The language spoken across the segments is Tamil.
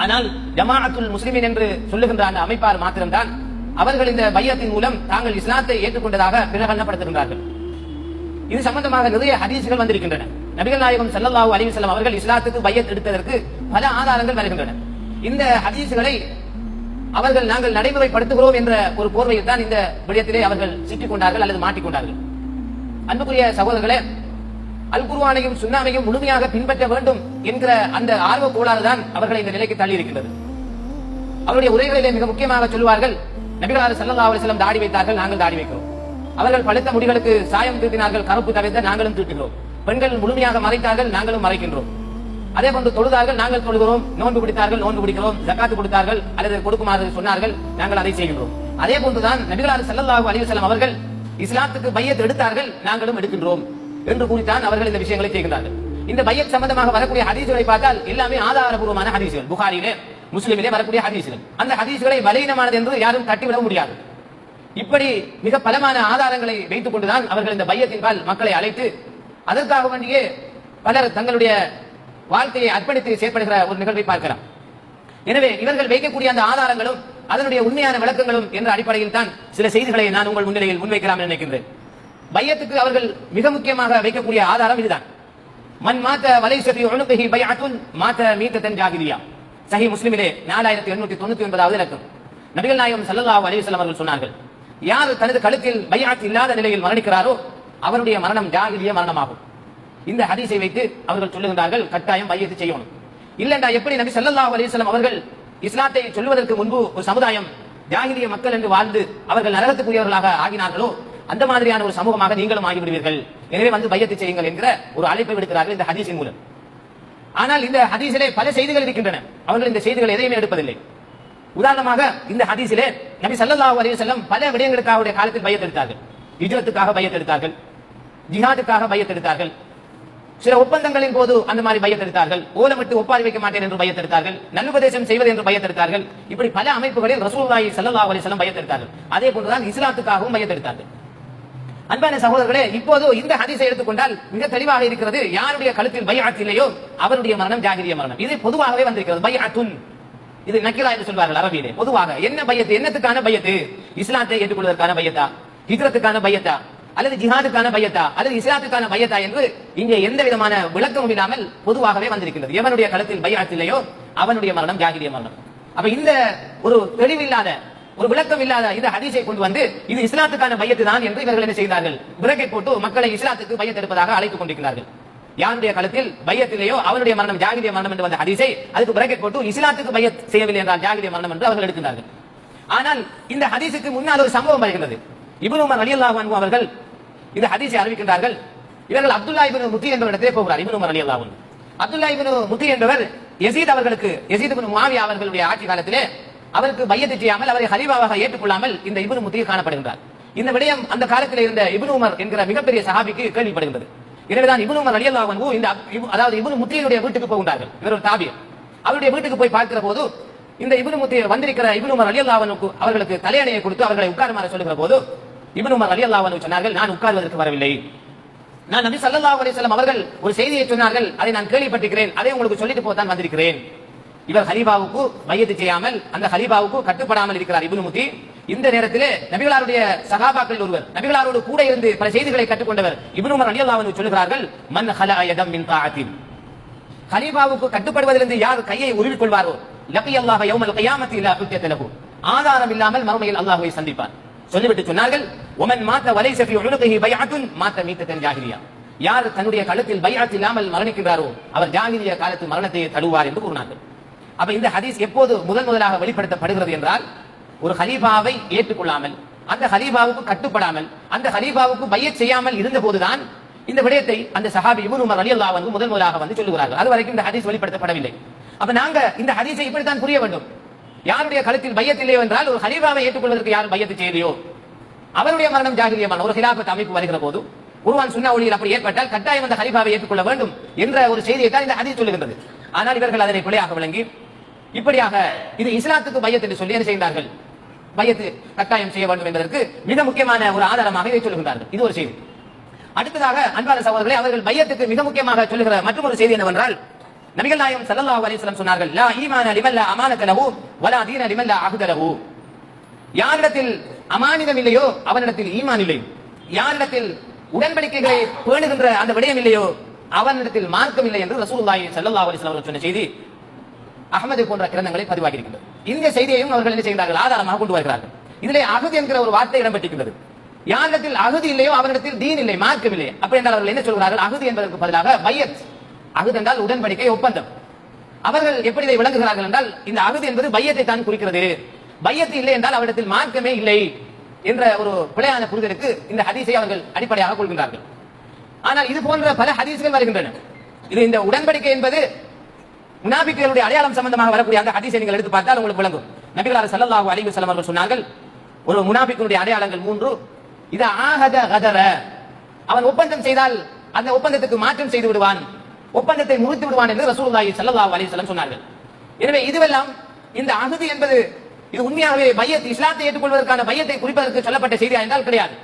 ஆனால் ஜமாஅத்துல் முஸ்லிமின் என்று சொல்லுகின்ற அந்த அமைப்பார் மாத்திரம்தான் அவர்கள் இந்த பையத்தின் மூலம் தாங்கள் இஸ்லாத்தை ஏற்றுக்கொண்டதாக பிரகடனப்படுத்துகின்றார்கள். இது சம்பந்தமாக நிறைய ஹதீசுகள் வந்திருக்கின்றன. நபிகள் நாயகம் ஸல்லல்லாஹு அலைஹி அவர்கள் இஸ்லாத்துக்கு பையத் எடுத்ததற்கு பல ஆதாரங்கள் வருகின்றன. இந்த ஹதீசுகளை அவர்கள் நாங்கள் நடைமுறைப்படுத்துகிறோம் என்ற ஒரு போர்வையில் தான் இந்த விடயத்திலே அவர்கள் சிக்கிக் கொண்டார்கள் அல்லது மாட்டிக்கொண்டார்கள். அன்புக்குரிய சகோதரர்களே அல் குருவானையும் சுன்னாவையும் முழுமையாக பின்பற்ற வேண்டும் என்கிற அந்த ஆர்வ கோளாறு தான் அவர்களை இந்த நிலைக்கு தள்ளி இருக்கின்றது. அவருடைய உரைகளிலே மிக முக்கியமாக சொல்வார்கள் நபிகளார் சல்லா அலைஹி தாடி வைத்தார்கள் நாங்கள் தாடி வைக்கிறோம். அவர்கள் பழுத்த முடிகளுக்கு சாயம் தீட்டினார்கள் கருப்பு தவிர்த்த நாங்களும் தீட்டுகிறோம். பெண்கள் முழுமையாக மறைத்தார்கள் நாங்களும் மறைக்கின்றோம். அதே போன்று தொழுதார்கள் நாங்கள் தொழுகிறோம். நோன்பு பிடித்தார்கள் நோன்பு பிடிக்கிறோம். ஜக்காத்து கொடுத்தார்கள் அல்லது கொடுக்குமாறு சொன்னார்கள் நாங்கள் அதை செய்கின்றோம். அதே போன்றுதான் நபிகளார் ஸல்லல்லாஹு அலிவசலம் அவர்கள் இஸ்லாத்துக்கு பையத் எடுத்தார்கள் நாங்களும் எடுக்கின்றோம். என்று கூறித்தான் அவர்கள் இந்த விஷயங்களை செய்கிறார்கள் இந்த பையத் சம்பந்தமாக வரக்கூடிய ஹதீசுகளை பார்த்தால் எல்லாமே ஆதாரபூர்வமான ஹதீசுகள். புகாரிலே முஸ்லிமிலே வரக்கூடிய ஹதீசுகள். அந்த ஹதீசுகளை பலவீனமானது என்று யாரும் தட்டிவிட முடியாது. இப்படி மிக பலமான ஆதாரங்களை வைத்துக் கொண்டுதான் அவர்கள் இந்த பையத்தின்பால் மக்களை அழைத்து அதற்காக வேண்டியே பலர் தங்களுடைய வாழ்க்கையை அர்ப்பணித்து செயற்படுகிற ஒரு நிகழ்வை பார்க்கலாம். எனவே இவர்கள் வைக்கக்கூடிய அந்த ஆதாரங்களும் அதனுடைய உண்மையான விளக்கங்களும் என்ற அடிப்படையில் தான் சில செய்திகளை நான் உங்கள் முன்னிலையில் முன்வைக்கலாம் நினைக்கின்றேன். பையத்துக்கு அவர்கள் மிக முக்கியமாக வைக்கக்கூடிய ஆதாரம் இதுதான். மண் மாத்த வலைசபி உணுகி பையாத்துன் மாத்த மீத்தன் ஜாகிரியா. சஹி முஸ்லிமிலே நாலாயிரத்தி எண்ணூத்தி தொண்ணூத்தி ஒன்பதாவது இலக்கம். நபிகள் நாயகம் ஸல்லல்லாஹு அலைஹி வஸல்லம் அவர்கள் சொன்னார்கள் யார் தனது கழுத்தில் பையாத் இல்லாத நிலையில் மரணிக்கிறாரோ அவருடைய மரணம் ஜாகிரிய மரணமாகும். இந்த ஹதீஸை வைத்து அவர்கள் சொல்லுகின்றார்கள் கட்டாயம் பையத்து செய்யணும். இல்லண்டா எப்படி நபி ஸல்லல்லாஹு அலைஹி அவர்கள் இஸ்லாத்தை சொல்வதற்கு முன்பு ஒரு சமுதாயம் ஜாகிரிய மக்கள் என்று வாழ்ந்து அவர்கள் நரகத்துக்குரியவர்களாக ஆகினார்களோ அந்த மாதிரியான ஒரு சமூகமாக நீங்களும் ஆகிவிடுவீர்கள். எனவே வந்து பையத்தை செய்யுங்கள் என்கிற ஒரு அழைப்பை விடுக்கிறார்கள் இந்த ஹதீஸின் மூலம். ஆனால் இந்த ஹதீஸிலே பல செய்திகள் இருக்கின்றன. அவர்கள் இந்த செய்திகள் எதையுமே எடுப்பதில்லை. உதாரணமாக இந்த ஹதீஸிலே நபி சல்லாஹூ அலைஹி செல்லம் பல விடயங்களுக்காக அவருடைய காலத்தில் பயத்தெடுத்தார்கள் இஜரத்துக்காக பயத்தெடுத்தார்கள் ஜிஹாதுக்காக பையத்தெடுத்தார்கள் சில ஒப்பந்தங்களின் போது அந்த மாதிரி பையத் எடுத்தார்கள். ஓலமிட்டு ஒப்பாரி வைக்க மாட்டேன் என்று பயத்தெடுத்தார்கள் நல்லுபதேசம் செய்வது என்று பயத்தெடுத்தார்கள் இப்படி பல அமைப்புகளில் ரசூலுல்லாஹி ஸல்லல்லாஹு அலைஹி செல்லம் பையத்தெடுத்தார்கள் அதே போன்றுதான் இஸ்லாத்துக்காகவும் பையத்தெடுத்தார்கள் அன்பான சகோதரர்களே இப்போது இந்த ஹதீஸை எடுத்துக்கொண்டால் மிக தெளிவாக இருக்கிறது. யாருடைய கழுத்தில் பையாத் அவருடைய மரணம் ஜாகிரிய மரணம். இது பொதுவாகவே வந்திருக்கிறது. பையாத்துன் இது நக்கிலா என்று சொல்வார்கள் அரபியிலே. பொதுவாக என்ன பையத்து? என்னத்துக்கான பையத்து? இஸ்லாத்தை ஏற்றுக்கொள்வதற்கான பையத்தா? ஹிஜ்ரத்துக்கான பையத்தா? அல்லது ஜிஹாதுக்கான பையத்தா? அல்லது இஸ்லாத்துக்கான பையத்தா என்று இங்கே எந்த விதமான விளக்கமும் இல்லாமல் பொதுவாகவே வந்திருக்கிறது. எவனுடைய கழுத்தில் பையாத் அவனுடைய மரணம் ஜாகிரிய மரணம். அப்ப இந்த ஒரு தெளிவில்லாத ஒரு விளக்கம் இல்லாத இந்த ஹதீஸை கொண்டு வந்து இது இஸ்லாத்துக்கான மையத்து தான் என்று இவர்கள் என்ன செய்தார்கள்? பிரகெட் போட்டு மக்களை இஸ்லாத்துக்கு மையத்தெடுப்பதாக அழைத்துக் கொண்டிருக்கிறார்கள். யாருடைய காலத்தில் பையத்திலேயோ அவருடைய மரணம் ஜாகிரிய மரணம் என்று வந்த ஹதீஸை அதுக்கு பிரகெட் போட்டு இஸ்லாத்துக்கு பையத் செய்யவில்லை என்றால் ஜாகிரிய மரணம் என்று அவர்கள் எடுக்கிறார்கள் ஆனால் இந்த ஹதீஸுக்கு முன்னால் ஒரு சம்பவம் வருகிறது இபுன் உமர் ரலியல்லாஹு அன்ஹு அவர்கள் இந்த ஹதீஸை அறிவிக்கின்றார்கள். இவர்கள் அப்துல்லா இபின் முத்தி என்ற இடத்திலே போகிறார் இபுன் உமர் ரலியல்லாஹு அப்துல்லா இபின் முத்தி என்பவர் எசீத் அவர்களுக்கு எசீத் இப்னு மாவி அவர்களுடைய ஆட்சி காலத்திலே அவருக்கு மையத்தை செய்யாமல் அவரை ஹலீபாவாக ஏற்றுக்கொள்ளாமல் இந்த இப்னு முத்தி காணப்படுகின்றார். இந்த விடயம் அந்த காலத்தில் இருந்த இப்னு உமர் என்கிற மிகப்பெரிய சஹாபிக்கு கேள்விப்படுகின்றது. எனவேதான் இப்னு உமர் ரலியல்லாஹு இந்த அதாவது இப்னு முத்தியுடைய வீட்டுக்கு போகின்றார்கள். இவர் ஒரு தாபியர். அவருடைய வீட்டுக்கு போய் பார்க்கிற போது இந்த இப்னு முத்திய வந்திருக்கிற இப்னு உமர் ரலியல்லாஹு அவர்களுக்கு தலையணையை கொடுத்து அவர்களை உட்காருமாறு சொல்லுகிற போது இப்னு உமர் ரலியல்லாஹு சொன்னார்கள் நான் உட்கார்வதற்கு வரவில்லை. நான் நபி ஸல்லல்லாஹு அலைஹி அவர்கள் ஒரு செய்தியை சொன்னார்கள் அதை நான் கேள்விப்பட்டிருக்கிறேன் அதை உங்களுக்கு சொல்லிட்டு போதான் வந்திருக்கிறேன். இவர் ஹலீபாவுக்கு மையத்து செய்யாமல் அந்த ஹலீபாவுக்கு கட்டுப்படாமல் இருக்கிறார் இப்னு முத்தி இந்த நேரத்திலே நபிகளாருடைய சகாபாக்களில் ஒருவர் நபிகளாரோடு கூட இருந்து பல செய்திகளை கற்றுக்கொண்டவர் இப்னு உமர் ரலியல்லாஹு அன்ஹு சொல்லுகிறார்கள் மன் ஹலா யதம் மின் தாஅத்தின். ஹலீபாவுக்கு கட்டுப்படுவதிலிருந்து யார் கையை உருவிக் கொள்வாரோ? லக்கி அல்லாஹ் யௌமல் கியாமத்தி இல்லா ஹுஜ்ஜத ஆதாரம் இல்லாமல் மறுமையில் அல்லாஹ்வை சந்திப்பார். சொல்லிவிட்டு சொன்னார்கள் ஒமன் மாத்த வலை சஃபி உனுகிஹி பைஅத்துன். மாத்த மீத்தத்தன் ஜாஹிலியா யார் தன்னுடைய கழுத்தில் பைஅத் இல்லாமல் மரணிக்கிறாரோ அவர் ஜாகிரிய காலத்து மரணத்தை தழுவார் என்று கூறினார்கள். அப்ப இந்த ஹதீஸ் எப்போது முதன் முதலாக வெளிப்படுத்தப்படுகிறது என்றால் ஒரு ஹலீஃபாவை ஏற்றுக்கொள்ளாமல் அந்த ஹலீஃபாவுக்கு கட்டுப்படாமல் அந்த ஹலீஃபாவுக்கு பைய செய்யாமல் இருந்த போதுதான் இந்த விடயத்தை அந்த சஹாபி இப்னு உமர் அலி அல்லா வந்து முதல் முதலாக வந்து சொல்லுகிறார்கள். அது வரைக்கும் இந்த ஹதீஸ் வெளிப்படுத்தப்படவில்லை. அப்ப நாங்க இந்த ஹதீஸை இப்படித்தான் புரிய வேண்டும். யாருடைய கழுத்தில் பையத் இல்லையோ என்றால் ஒரு ஹலீஃபாவை ஏற்றுக்கொள்வதற்கு யாரும் பையத்து செய்யலையோ? அவருடைய மரணம் ஜாகிரியமான ஒரு ஹிலாபத் அமைப்பு வருகிற போது குருவான் சுண்ணா ஒளியில் அப்படி ஏற்பட்டால் கட்டாயம் அந்த ஹலீஃபாவை ஏற்றுக்கொள்ள வேண்டும் என்ற ஒரு செய்தியை தான் இந்த ஹதீஸ் சொல்லுகின்றது. ஆனால் இவர்கள் அதனை பிழையாக விளங்கி இப்படியாக இது இஸ்லாத்துக்கு பையத் என்று சொல்லி என்ன செய்கிறார்கள் பையத்து கட்டாயம் செய்ய வேண்டும் என்பதற்கு மிக முக்கியமான ஒரு ஆதாரமாக இதை சொல்லுகின்றார்கள். இது ஒரு செய்தி. அடுத்ததாக அன்பான சகோதரர்களே அவர்கள் பையத்துக்கு மிக முக்கியமாக சொல்லுகிற மற்றொரு செய்தி என்னவென்றால் நபிகள் நாயகம் ஸல்லல்லாஹு அலைஹி வஸல்லம் சொன்னார்கள் லா ஈமான லிமன் லா அமானத லஹு வலா தீன லிமன் லா அஹ்த லஹு. யாரிடத்தில் அமானிதம் இல்லையோ அவனிடத்தில் ஈமான் இல்லை. யாரிடத்தில் உடன்படிக்கைகளை பேணுகின்ற அந்த விடயம் இல்லையோ அவனிடத்தில் மார்க்கம் இல்லை என்று ரசூலுல்லாஹி ஸல்லல்லாஹு அலைஹி வஸல்லம் சொன்ன செய்தி. அகமது போன்ற கிரந்தங்களை பதிவாகி இருக்கின்றது இந்த செய்தியையும் அவர்கள் என்ன செய்கிறார்கள் ஆதாரமாக கொண்டு வருகிறார்கள். இதிலே அகது என்கிற ஒரு வார்த்தை இடம்பெற்றிருக்கிறது யாரிடத்தில் அகது இல்லையோ அவரிடத்தில் தீன் இல்லை மார்க்கம் இல்லை அப்படி என்றால் அவர்கள் என்ன சொல்கிறார்கள்? அகது என்பதற்கு பதிலாக பையத் அகது என்றால் உடன்படிக்கை ஒப்பந்தம். அவர்கள் எப்படி இதை விளங்குகிறார்கள் என்றால் இந்த அகது என்பது பையத்தை தான் குறிக்கிறது. பையத்து இல்லை என்றால் அவரிடத்தில் மார்க்கமே இல்லை என்ற ஒரு பிழையான புரிதலுக்கு இந்த ஹதீஸை அவர்கள் அடிப்படையாக கொள்கின்றார்கள். ஆனால் இது போன்ற பல ஹதீஸ்கள் வருகின்றன. இது இந்த உடன்படிக்கை என்பது முனாபிக்குகளுடைய அடையாளம் சம்பந்தமாக வரக்கூடிய அந்த ஹதீஸை நீங்கள் எடுத்து பார்த்தால் உங்களுக்கு விளங்கும். நபிகளார் ஸல்லல்லாஹு அலைஹி வஸல்லம் அவர்கள் சொன்னார்கள் ஒரு முனாபிக்குடைய அடையாளங்கள் மூன்று. இது ஆகத கதர. அவன் ஒப்பந்தம் செய்தால் அந்த ஒப்பந்தத்துக்கு மாற்றம் செய்து விடுவான் ஒப்பந்தத்தை முறித்து விடுவான் என்று ரசூலுல்லாஹி ஸல்லல்லாஹு அலைஹி வஸல்லம் சொன்னார்கள். எனவே இதுவெல்லாம் இந்த அகது என்பது இது உண்மையாகவே பையத் இஸ்லாத்தை ஏற்றுக்கொள்வதற்கான பையத்தை குறிப்பதற்கு சொல்லப்பட்ட செய்தியா என்றால் கிடையாது.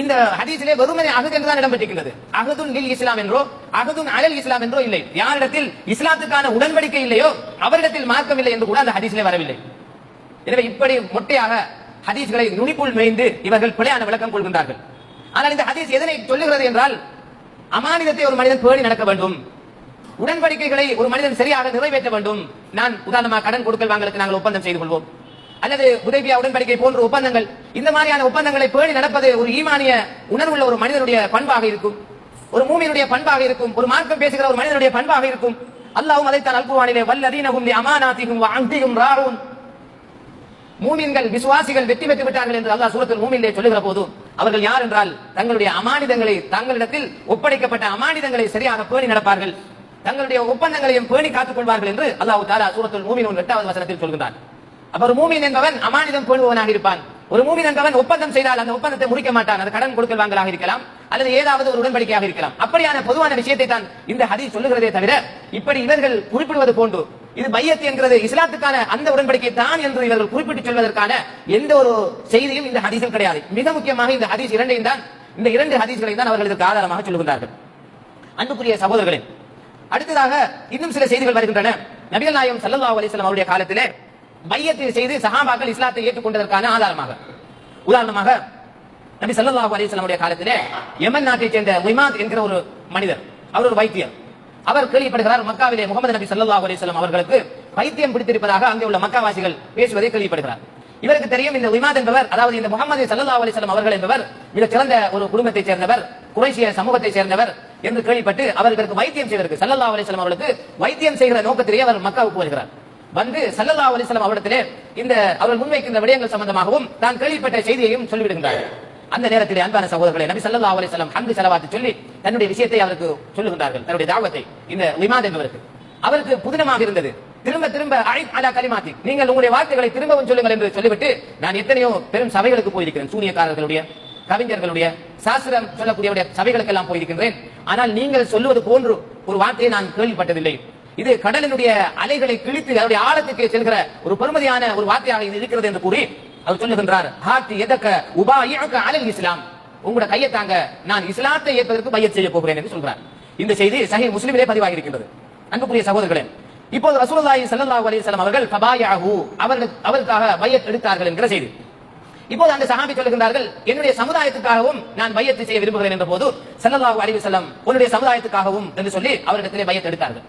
இந்த ஹதீஸிலே வெறுமனே அகது என்றுதான் இடம்பெற்றிருக்கிறது அகதுன் லில் இஸ்லாம் என்றோ அகதுன் அலல் இஸ்லாம் என்றோ இல்லை. யாரிடத்தில் இஸ்லாத்துக்கான உடன்படிக்கை இல்லையோ அவரிடத்தில் மார்க்கம் இல்லை என்று கூட அந்த ஹதீஸிலே வரவில்லை. எனவே இப்படி மொட்டையாக ஹதீஸ்களை நுனிப்புள் மேய்ந்து இவர்கள் பிழையான விளக்கம் கொள்கின்றார்கள். ஆனால் இந்த ஹதீஸ் எதனை சொல்லுகிறது என்றால் அமானிதத்தை ஒரு மனிதன் பேணி நடக்க வேண்டும். உடன்படிக்கைகளை ஒரு மனிதன் சரியாக நிறைவேற்ற வேண்டும். நான் உதாரணமாக கடன் கொடுக்கல் வாங்கலுக்கு நாங்கள் ஒப்பந்தம் செய்து கொள்வோம். அல்லது உதவியா உடன்படிக்கை போன்ற ஒப்பந்தங்கள் இந்த மாதிரியான ஒப்பந்தங்களை பேணி நடப்பது ஒரு ஈமானிய உணர்வுள்ள ஒரு மனிதனுடைய பண்பாக இருக்கும். ஒரு மூமியனுடைய பண்பாக இருக்கும். ஒரு மார்க்கம் பேசுகிற ஒரு மனிதனுடைய பண்பாக இருக்கும். அல்லாவும் அதைத்தான் அல்குவானிலே வல்லதீனகும் அமானாத்திகும் அமானாத்திஹும் ராவும் மூமின்கள் விசுவாசிகள் வெற்றி பெற்று விட்டார்கள் என்று அல்லாஹ் சூரத்தில் மூமின்லே சொல்லுகிற போது அவர்கள் யார் என்றால் தங்களுடைய அமானிதங்களை தங்களிடத்தில் ஒப்படைக்கப்பட்ட அமானிதங்களை சரியாக பேணி நடப்பார்கள். தங்களுடைய ஒப்பந்தங்களையும் பேணி காத்துக் கொள்வார்கள் என்று அல்லாஹ் தாலா சூரத்துல் மூமின் எட்டாவது வசனத்தில் சொல்கிறார் அப்ப ஒரு மூமின் என்பவன் அமானிதம் பேணுபவனாக இருப்பான். ஒரு மூமின் என்பவன் ஒப்பந்தம் செய்தால் அந்த ஒப்பந்தத்தை முடிக்க மாட்டான். அது கடன் கொடுக்கல் வாங்கலாக இருக்கலாம் அல்லது ஏதாவது ஒரு உடன்படிக்கையாக இருக்கலாம். அப்படியான பொதுவான விஷயத்தை தான் இந்த ஹதி சொல்லுகிறதே தவிர இப்படி இவர்கள் குறிப்பிடுவது போன்று இது மையத்து என்கிறது இஸ்லாத்துக்கான அந்த உடன்படிக்கை தான் என்று இவர்கள் குறிப்பிட்டு சொல்வதற்கான எந்த ஒரு செய்தியும் இந்த ஹதீஸில் கிடையாது. மிக முக்கியமாக இந்த ஹதீஸ் இரண்டையும் தான் இந்த இரண்டு ஹதீஸ்களை தான் அவர்கள் இதற்கு ஆதாரமாக சொல்லுகின்றார்கள். அன்புக்குரிய சகோதரர்களே அடுத்ததாக இன்னும் சில செய்திகள் வருகின்றன. நபிகள் நாயம் சல்லா அலிஸ்லாம் அவருடைய காலத்திலே பையத்தை செய்து சஹாபாக்கள் இஸ்லாத்தை ஏற்றுக்கொண்டதற்கான ஆதாரமாக. உதாரணமாக நபி ஸல்லல்லாஹு அலிஸ்லாமுடைய உடைய காலத்திலே யமன் நாட்டைச் சேர்ந்த முய்மாத் என்கிற ஒரு மனிதர் அவர் ஒரு வைத்தியர். அவர் கேள்விப்படுகிறார் மக்காவிலே முகமது நபி ஸல்லல்லாஹு அலிஸ்லாம் அவர்களுக்கு வைத்தியம் பிடித்திருப்பதாக அங்கே உள்ள மக்காவாசிகள் பேசுவதை கேள்விப்படுகிறார். இவருக்கு தெரியும் இந்த விமாத் என்பவர் அதாவது இந்த முகமது சல்லா அலிஸ்லாம் அவர்கள் என்பவர் மிக சிறந்த ஒரு குடும்பத்தைச் சேர்ந்தவர் குறைசிய சமூகத்தைச் சேர்ந்தவர் என்று கேள்விப்பட்டு அவர்களுக்கு வைத்தியம் செய்வதற்கு சல்லா அலிஸ்லாம் அவர்களுக்கு வைத்தியம் செய்கிற நோக்கத்திலேயே அவர் மக்காவுக்கு வருகிறார். வந்து சல்லல்லா அலிஸ்லாம் அவரிடத்திலே இந்த அவர்கள் முன்வைக்கின்ற விடயங்கள் சம்பந்தமாகவும் தான் கேள்விப்பட்ட செய்தியையும் சொல்லிவிடுகின்றார்கள். அந்த நேரத்திலே அன்பான சகோதரர்களை நபி சல்லா அலிஸ்லாம் அங்கு செலவாத்து சொல்லி தன்னுடைய விஷயத்தை அவருக்கு சொல்லுகின்றார்கள் தன்னுடைய தாவத்தை இந்த விமாத் என்பவருக்கு. அவருக்கு புதினமாக இருந்தது. திரும்ப திரும்ப அழைப் அலா கலிமாத்தி நீங்கள் உங்களுடைய வார்த்தைகளை திரும்பவும் சொல்லுங்கள் என்று சொல்லிவிட்டு நான் எத்தனையோ பெரும் சபைகளுக்கு போயிருக்கிறேன் சூரியக்காரர்களுடைய கவிஞர்களுடைய சாஸ்திரம் சொல்லக்கூடிய சபைகளுக்கெல்லாம் போயிருக்கின்றேன். ஆனால் நீங்கள் சொல்லுவது போன்று ஒரு வார்த்தையை நான் கேள்விப்பட்டதில்லை. இது கடலினுடைய அலைகளை கிழித்து அதனுடைய ஆழத்துக்கு செல்கிற ஒரு பெருமதியான ஒரு வார்த்தையாக இது இருக்கிறது என்று கூறி அவர் சொல்லுகின்றார் ஹாத்தி எதக்க உபாயிக்க அலல் இஸ்லாம்? உங்களோட கையை தாங்க நான் இஸ்லாத்தை ஏற்பதற்கு பையத் செய்ய போகிறேன் என்று சொல்றார் இந்த செய்தி சஹி முஸ்லிமிலே பதிவாகி இருக்கின்றது அன்புக்குரிய சகோதரர்களே இப்போது ரசூலுல்லாஹி ஸல்லல்லாஹு அலைஹி வஸல்லம் அவர்கள் ஃபபாயஹு அவர்கள் அவருக்காக பையத் எடுத்தார்கள் என்கிற செய்தி. இப்போது அந்த சஹாபி சொல்லுகின்றார்கள் என்னுடைய சமுதாயத்துக்காகவும் நான் பையத்தை செய்ய விரும்புகிறேன் என்ற போது ஸல்லல்லாஹு அலைஹி வஸல்லம் உன்னுடைய சமுதாயத்துக்காகவும் என்று சொல்லி அவரிடத்திலே பையத் எடுத்தார்கள்.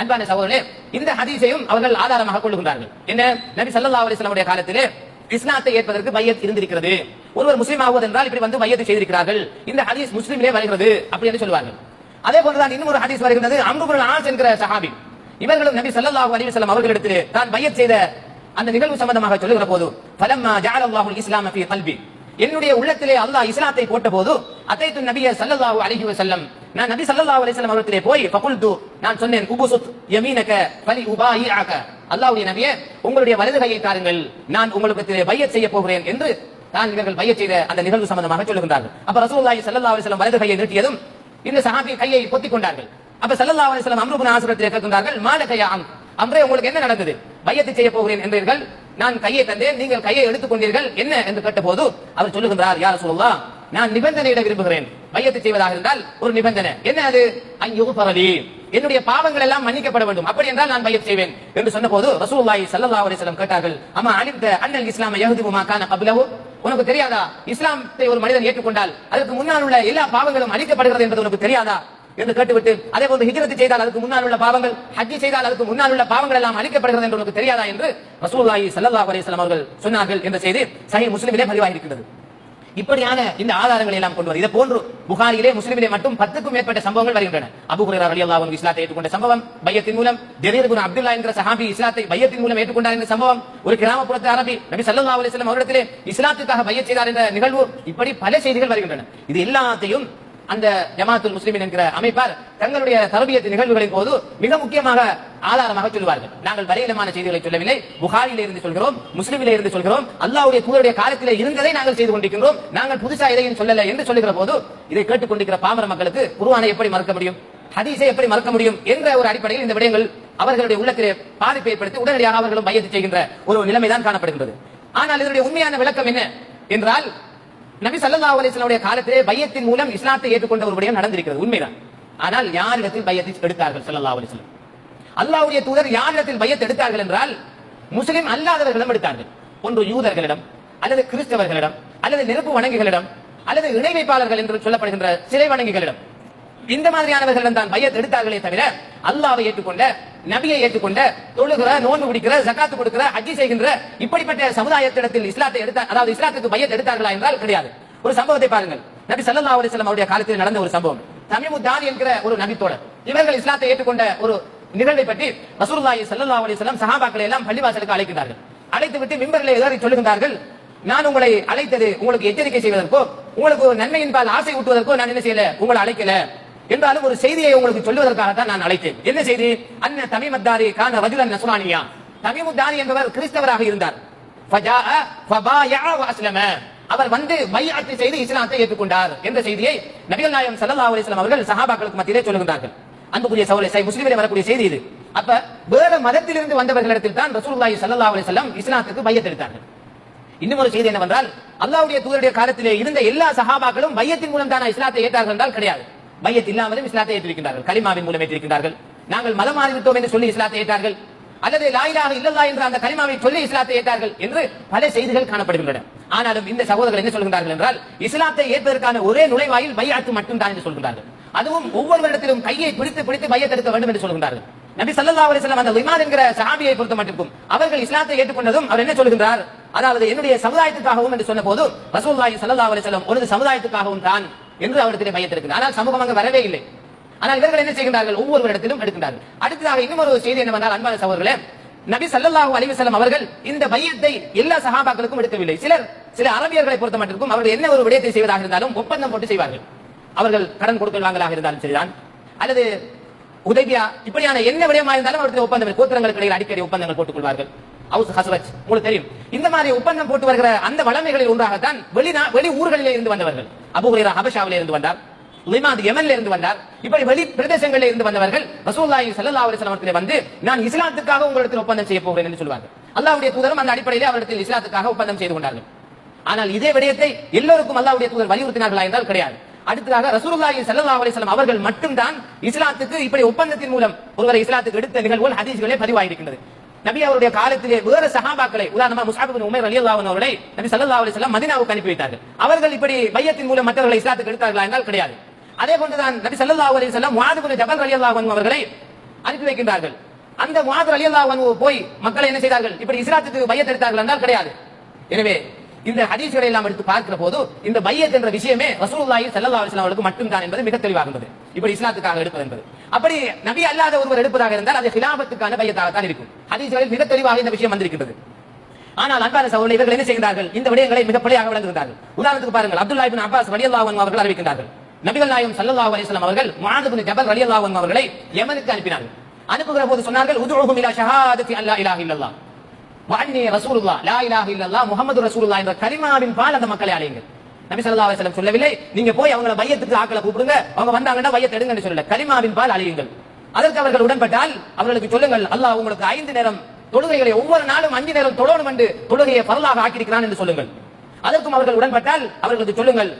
அன்பான சகோதரே இந்த ஹதீஸையும் அவர்கள் ஆதாரமாக கொள்ளுகிறார்கள் என்ன? நபி சல்லா அலிஸ்லாமுடைய காலத்திலே இஸ்லாத்தை ஏற்பதற்கு மையத் இருந்திருக்கிறது. ஒருவர் முஸ்லீம் ஆகுவது என்றால் இப்படி வந்து மையத்தை செய்திருக்கிறார்கள். இந்த ஹதீஸ் முஸ்லீமிலே வருகிறது அப்படி என்று சொல்வார்கள் அதே போன்றுதான் இன்னும் ஒரு ஹதீஸ் வருகிறது அம்ருபுல் ஆஸ் என்கிற சஹாபி. இவர்களும் நபி சல்லாஹூ அலைஹி வஸல்லம் அவர்களிடத்திலே தான் மையத் செய்த அந்த நிகழ்வு சம்பந்தமாக சொல்லுகிற போது பலம் ஜஅலல்லாஹுல் இஸ்லாம ஃபீ கல்வி என்னுடைய உள்ளத்திலே அல்லாஹ் இஸ்லாத்தை போட்ட போது அத்தைத்து நபிய சல்லல்லாஹு அலைஹி வஸல்லம் நான் நபி சல்லல்லாஹு அலைஹி வஸல்லம் அவர்களிடத்திலே போய் ஃபகுல்து நான் சொன்னேன் உபுசுத் யமீனக ஃபலி உபாயிஅக. அல்லாஹ்வுடைய நபியே உங்களுடைய வலது கையை தாருங்கள் நான் உங்களுக்கு பையத் செய்ய போகிறேன் என்று தான் இவர்கள் பையச் செய்த அந்த நிகழ்வு சம்பந்தமாக சொல்லுகின்றார்கள். அப்ப ரசூலுல்லாஹி சல்லல்லாஹு அலைஹி வஸல்லம் வலது கையை நீட்டியதும் இந்த சஹாபி கையை பொத்திக் கொண்டார்கள். அப்ப சல்லல்லாஹு அலைஹி வஸல்லம் அம்ரு பின் கேட்கின்றார்கள் மாலக யா அம்ரே உங்களுக்கு என்ன நடந்தது? பையத்தை செய்ய போகிறேன் என்றீர்கள். நான் கையை தந்தேன் நீங்கள் கையை எடுத்துக் கொண்டீர்கள். என்ன என்று கேட்டபோது அவர் சொல்லுகின்றார் யார் சொல்லலாம் நான் நிபந்தனையிட விரும்புகிறேன். பையத்தை செய்வதாக இருந்தால் ஒரு நிபந்தனை. என்ன அது? ஐயோ பரவி என்னுடைய பாவங்கள் எல்லாம் மன்னிக்கப்பட வேண்டும். அப்படி என்றால் நான் பையத் செய்வேன் என்று சொன்னபோது ரசூலுல்லாஹி ஸல்லல்லாஹு அலைஹி வஸல்லம் கேட்டார்கள் அம்மா அனித்த அண்ணல் இஸ்லாம யஹ்திபு அபிலவு உனக்கு தெரியாதா? இஸ்லாமத்தை ஒரு மனிதன் ஏற்றுக்கொண்டால் அதற்கு முன்னால் உள்ள எல்லா பாவங்களும் அழிக்கப்படுகிறது என்பது உனக்கு தெரியாதா? என்று கேட்டுவிட்டு அதே போன்று ஹிஜரத்து செய்தால் அதுக்கு முன்னால் உள்ள பாவங்கள் ஹஜ்ஜி செய்தால் அதுக்கு முன்னால் உள்ள பாவங்கள் எல்லாம் அழிக்கப்படுகிறது என்று உனக்கு தெரியாதா என்று ரசூல்லாஹி சல்லா அலிஸ்லாம் அவர்கள் சொன்னார்கள் என்ற செய்தி சஹி முஸ்லிமிலே பதிவாகியிருக்கிறது இப்படியான இந்த ஆதாரங்களை எல்லாம் கொண்டு வரும் இதை போன்று புகாரிலே முஸ்லிமிலே மட்டும் பத்துக்கும் மேற்பட்ட சம்பவங்கள் வருகின்றன. அபு ஹுரைரா அலி அல்லாஹ் இஸ்லாத்தை ஏற்றுக்கொண்ட சம்பவம் பையத்தின் மூலம் ஜரீர் குரு அப்துல்லா என்ற சஹாபி இஸ்லாத்தை பையத்தின் மூலம் ஏற்றுக்கொண்டார் என்ற சம்பவம் ஒரு கிராமப்புறத்து அரபி நபி சல்லா அலிஸ்லாம் அவரிடத்திலே இஸ்லாத்துக்காக பைய செய்தார் என்ற நிகழ்வு இப்படி பல செய்திகள் வருகின்றன. இது எல்லாத்தையும் அந்த ஜமாத்துல் முஸ்லிமின் என்கிற அமைப்பார் தங்களுடைய தரபியத்து நிகழ்வுகளின் போது மிக முக்கியமாக ஆதாரமாக சொல்லுவார்கள். நாங்கள் வரையிலமான செய்திகளை சொல்லவில்லை. புகாரில இருந்து சொல்கிறோம் முஸ்லிமில இருந்து சொல்கிறோம் அல்லாவுடைய தூதருடைய காலத்திலே இருந்ததை நாங்கள் செய்து கொண்டிருக்கின்றோம். நாங்கள் புதுசா எதையும் சொல்லல என்று சொல்லுகிற போது இதை கேட்டுக்கொண்டிருக்கிற பாமர மக்களுக்கு குருவானை எப்படி மறக்க முடியும்? ஹதீஸை எப்படி மறக்க முடியும்? என்ற ஒரு அடிப்படையில் இந்த விடயங்கள் அவர்களுடைய உள்ளத்திலே பாதிப்பை ஏற்படுத்தி உடனடியாக அவர்களும் மையத்து செய்கின்ற ஒரு நிலைமைதான் காணப்படுகின்றது. ஆனால் இதனுடைய உண்மையான விளக்கம் என்ன? என்றால் நபி சல்லா அலிஸ்லாவுடைய காலத்திலே பையத்தின் மூலம் இஸ்லாத்தை ஏற்றுக்கொண்ட ஒரு விடயம் நடந்திருக்கிறது. உண்மைதான். ஆனால் யாரிடத்தில் பையத்தை எடுத்தார்கள் சல்லா அலிஸ்லாம் அல்லாவுடைய தூதர் யாரிடத்தில் பையத்தை எடுத்தார்கள் என்றால் முஸ்லிம் அல்லாதவர்களிடம் எடுத்தார்கள். ஒன்று யூதர்களிடம் அல்லது கிறிஸ்தவர்களிடம் அல்லது நெருப்பு வணங்கிகளிடம் அல்லது இணை வைப்பாளர்கள் என்று சொல்லப்படுகின்ற சிலை வணங்கிகளிடம். இந்த மாதிரியானவர்களிடம் தான் பையத் எடுத்தார்களே தவிர அல்லாவை ஏற்றுக்கொண்ட நபியை ஏற்றுக்கொண்ட தொழுகிற நோன்பு பிடிக்கிற ஜகாத்து கொடுக்கிற அஜி செய்கின்ற இப்படிப்பட்ட சமுதாயத்திடத்தில் இஸ்லாத்தை எடுத்த அதாவது இஸ்லாத்துக்கு பையத் எடுத்தார்களா என்றால் கிடையாது. ஒரு சம்பவத்தை பாருங்கள். நபி சல்லா அலிஸ்லாம் அவருடைய காலத்தில் நடந்த ஒரு சம்பவம். தமிமுத்தாரி என்கிற ஒரு நபித்தோழர். இவர்கள் இஸ்லாத்தை ஏற்றுக்கொண்ட ஒரு நிகழ்வை பற்றி ரசூல்லாயி சல்லா அலிஸ்லாம் சஹாபாக்களை எல்லாம் பள்ளிவாசலுக்கு அழைக்கிறார்கள் அழைத்து விட்டு மிம்பரிலே ஏறி சொல்லுகின்றார்கள் நான் உங்களை அழைத்தது உங்களுக்கு எச்சரிக்கை செய்வதற்கோ உங்களுக்கு ஒரு நன்மையின் பால் ஆசை ஊட்டுவதற்கோ நான் என்ன செய்யல? உங்களை அழைக்கல. என்றாலும் ஒரு செய்தியை உங்களுக்கு சொல்லுவதற்காகத்தான் நான் அழைத்தேன். என்ன செய்தி? அன்ன தமிமத்தாரி கான ரஜுலன் நசுலானியா தமிமுத்தாரி என்பவர் கிறிஸ்தவராக இருந்தார். அவர் வந்து பைஅத்து செய்து இஸ்லாத்தை ஏற்றுக்கொண்டார் என்ற செய்தியை நபிகள் நாயகம் சல்லா அலிஸ்லாம் அவர்கள் சஹாபாக்களுக்கு மத்தியிலே சொல்லுகிறார்கள் அன்புக்குரிய சகோதரரை சை முஸ்லிமிலே வரக்கூடிய செய்தி இது. அப்ப வேற மதத்திலிருந்து வந்தவர்களிடத்தில் தான் ரசூலுல்லாஹி ஸல்லல்லாஹு அலைஹி வஸல்லம் இஸ்லாத்துக்கு மையத்தெடுத்தார்கள் இன்னும் ஒரு செய்தி என்னவென்றால் அல்லாஹ்வுடைய தூதருடைய காலத்திலே இருந்த எல்லா சஹாபாக்களும் மையத்தின் மூலம் தான் இஸ்லாத்தை ஏற்றார்கள் என்றால் கிடையாது. பையத் இல்லாமலும் இஸ்லாத்தை ஏற்றிருக்கின்றார்கள். கலிமாவின் மூலம் ஏற்றிருக்கின்றார்கள். நாங்கள் மதம் மாறிவிட்டோம் என்று சொல்லி இஸ்லாத்தை ஏற்றார்கள். அல்லது லாயிலாக இல்லல்லா என்ற அந்த கலிமாவை சொல்லி இஸ்லாத்தை ஏற்றார்கள் என்று பல செய்திகள் காணப்படுகின்றன. ஆனாலும் இந்த சகோதரர்கள் என்ன சொல்கிறார்கள் என்றால் இஸ்லாத்தை ஏற்பதற்கான ஒரே நுழைவாயில் மையாத்து மட்டும்தான் என்று சொல்கிறார்கள் அதுவும் ஒவ்வொருவரிடத்திலும் கையை பிடித்து பிடித்து மையத்தெடுக்க வேண்டும் என்று சொல்கிறார்கள் நபி சல்லா அலைஹி வஸல்லம் அந்த லிமாத் என்கிற சஹாபியை பொறுத்த மட்டும் அவர்கள் இஸ்லாத்தை ஏற்றுக்கொண்டதும் அவர் என்ன சொல்கிறார் அதாவது என்னுடைய சமுதாயத்துக்காகவும் என்று சொன்ன போது ரசூல்லாய் சல்லா அலைஹி வஸல்லம் ஒரு சமுதாயத்துக்காகவும் தான் என்று அவரிடத்திலே மையத்திருக்கிறது ஆனால் சமூகம் அங்கு வரவே இல்லை. ஆனால் இவர்கள் என்ன செய்கின்றார்கள்? ஒவ்வொருவரிடத்திலும் எடுக்கின்றார்கள். அடுத்ததாக இன்னும் ஒரு செய்தி என்னவென்றால் அன்பான சகோதரர்களே நபி சல்லாஹூ அலிவசலம் அவர்கள் இந்த மையத்தை எல்லா சகாபாக்களுக்கும் எடுக்கவில்லை. சிலர் சில அரபியர்களை பொறுத்த மட்டும் அவர்கள் என்ன ஒரு விடயத்தை செய்வதாக இருந்தாலும் ஒப்பந்தம் போட்டு செய்வார்கள். அவர்கள் கடன் கொடுக்கல் வாங்கலாக இருந்தாலும் சரிதான். அல்லது உதவியா இப்படியான என்ன விடயமா இருந்தாலும் அவர்கள் ஒப்பந்தம் கோத்திரங்களுக்கு இடையில் அடிக்கடி ஒப்பந்தங்கள் போட்டுக் கொள்வார்கள் ஹவுஸ் ஹசரத் உங்களுக்கு தெரியும். இந்த மாதிரி ஒப்பந்தம் போட்டு வருகிற அந்த வளமைகளில் ஒன்றாகத்தான் வெளிநா வெளி ஊர்களிலே இருந்து வந்தவர்கள். அபுஹுரேரா ஹபஷாவில இருந்து வந்தார் லிமாத் யமன்ல இருந்து வந்தார். இப்படி வெளி பிரதேசங்களில் இருந்து வந்தவர்கள் ரசூல்லாஹி ஸல்லல்லாஹு அலைஹி வஸல்லம் வந்து நான் இஸ்லாத்துக்காக உங்களிடத்தில் ஒப்பந்தம் செய்ய போகிறேன் என்று சொல்வார்கள் அல்லாஹ்வுடைய தூதரும் அந்த அடிப்படையிலே அவரிடத்தில் இஸ்லாத்துக்காக ஒப்பந்தம் செய்து கொண்டார்கள். ஆனால் இதே விடயத்தை எல்லோருக்கும் அல்லாஹ்வுடைய தூதர் வலியுறுத்தினார்களா என்றால் கிடையாது. அடுத்ததாக ரசூலுல்லாஹி ஸல்லல்லாஹு அலைஹி வஸல்லம் அவர்கள் மட்டும்தான் இஸ்லாத்துக்கு இப்படி ஒப்பந்தத்தின் மூலம் ஒருவரை இஸ்லாத்துக்கு எடுத்த நிகழ்வுகள் ஹதீஸ்களே பதிவாகியிருக்கின்றது நபி அவருடைய காலத்திலே வேற சஹாபாக்களை உதாரணமா முஸ்அப் உமர் அலி அல்லாஹ் அவர்களை நபி சல்லா அலி வஸல்லம் மதினாவுக்கு அனுப்பி வைத்தார்கள் அவர்கள் இப்படி பையத்தின் மூலம் மற்றவர்களை இஸ்லாத்துக்கு எடுத்தார்களா என்றால் கிடையாது. அதே போன்றுதான் நபி சல்லா அலி வஸல்லம் முஆத் ஜபல் அலி அல்லாஹ் அவர்களை அனுப்பி வைக்கின்றார்கள். அந்த முஆத் அலி அல்லாஹ் போய் மக்களை என்ன செய்தார்கள்? இப்படி இஸ்லாத்துக்கு பையத் எடுத்தார்கள் என்றால் கிடையாது. எனவே இந்த ஹதீஸ்களை எல்லாம் எடுத்து பார்க்கிற போது இந்த பையத் என்ற விஷயமே ரசூலுல்லாஹி ஸல்லல்லாஹு அலைஹி வஸல்லம் அவர்களுக்கு மட்டும்தான் என்பது மிக தெளிவாக இருந்தது இப்படி இஸ்லாத்துக்காக எடுப்பது என்பது. அப்படி நபி அல்லாத ஒருவர் எடுப்பதாக இருந்தால் அது ஹிலாபத்துக்கான பையத்தாகத்தான் இருக்கும். ஹதீஸ்களில் மிக தெளிவாக இந்த விஷயம் வந்திருக்கிறது ஆனால் அன்பான சகோதரர் இவர்கள் என்ன செய்கிறார்கள் இந்த விடயங்களை மிக பிழையாக விளங்குகிறார்கள் உதாரணத்துக்கு பாருங்கள் அப்துல்லா இப்னு அப்பாஸ் ரலியல்லாஹு அன்ஹு அவர்கள் அறிவிக்கின்றார்கள். நபிகள் நாயகம் ஸல்லல்லாஹு அலிஸ்லாம் அவர்கள் முஆத் ஜபல் ரலியல்லாஹு அன்ஹு அவர்களை யமனுக்கு அனுப்பினார்கள். அனுப்புகிற போது சொன்னார்கள் உதுஉஹும் இலா ஷஹாதத்தி அல்லா இலாஹ இல்லல்லாஹ். வஅன்னி ரசூலுல்லா லா இலாஹ இல்லல்லா முஹம்மது ரசூலுல்லா என்ற கலிமாவின் பால் அந்த மக்களை அழையுங்கள். நபி சல்லா அலிஸ்லம் சொல்லவில்லை நீங்க போய் அவங்கள பையத்துக்கு ஆக்களை கூப்பிடுங்க அவங்க வந்தாங்கன்னா மையத்தை எடுங்கன்னு சொல்லல கலிமாவின் பால் அழியுங்கள். அதற்கு அவர்கள் உடன்பட்டால் அவர்களுக்கு சொல்லுங்கள் அல்லாஹ் உங்களுக்கு ஐந்து நேரம் தொழுகைகளை ஒவ்வொரு நாளும் அஞ்சு நேரம் தொழணும் என்று தொழுகையை பரலாக ஆக்கியிருக்கிறான் என்று சொல்லுங்கள். அதற்கும் அவர்கள் உடன்பட்டால் அவர்களுக்கு சொல்லுங்கள்